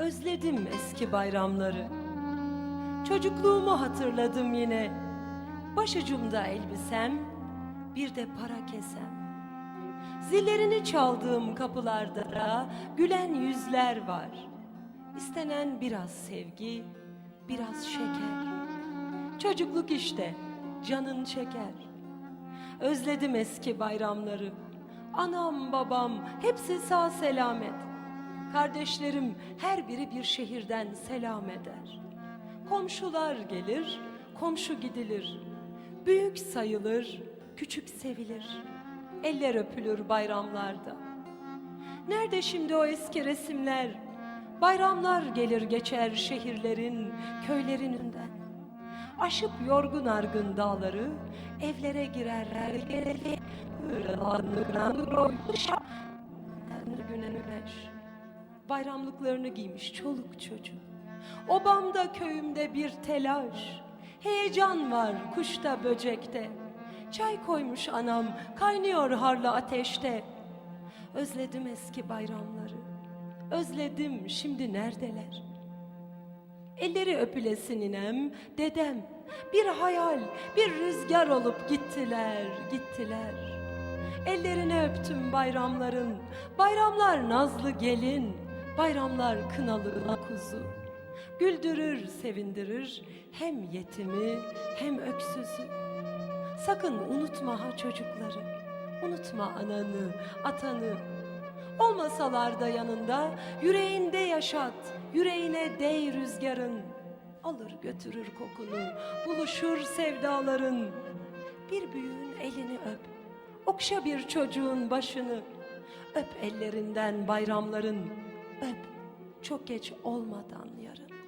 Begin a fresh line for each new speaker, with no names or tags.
Özledim eski bayramları. Çocukluğumu hatırladım yine. Başucumda elbisem, bir de para kesem. Zillerini çaldığım kapılarda gülen yüzler var. İstenen biraz sevgi, biraz şeker. Çocukluk işte, canın çeker. Özledim eski bayramları. Anam babam hepsi sağ selamet. Kardeşlerim her biri bir şehirden selam eder. Komşular gelir, komşu gidilir. Büyük sayılır, küçük sevilir. Eller öpülür bayramlarda. Nerede şimdi o eski resimler? Bayramlar gelir geçer şehirlerin, köylerin önünden. Aşıp yorgun argın dağları, evlere girerler geleli. Güne güneş. Bayramlıklarını giymiş çoluk çocuk. Obamda köyümde bir telaş. Heyecan var kuşta böcekte. Çay koymuş anam kaynıyor harlı ateşte. Özledim eski bayramları. Özledim şimdi neredeler? Elleri öpülesin inem, dedem. Bir hayal, bir rüzgar olup gittiler, gittiler. Ellerini öptüm bayramların. Bayramlar nazlı gelin, bayramlar kınalı kuzu. Güldürür, sevindirir hem yetimi hem öksüzü. Sakın unutma ha çocukları. Unutma ananı, atanı. Olmasalar da yanında yüreğinde yaşat, yüreğine değ rüzgarın. Alır götürür kokunu, buluşur sevdaların. Bir büyüğün elini öp, okşa bir çocuğun başını. Öp ellerinden bayramların, öp çok geç olmadan yarın.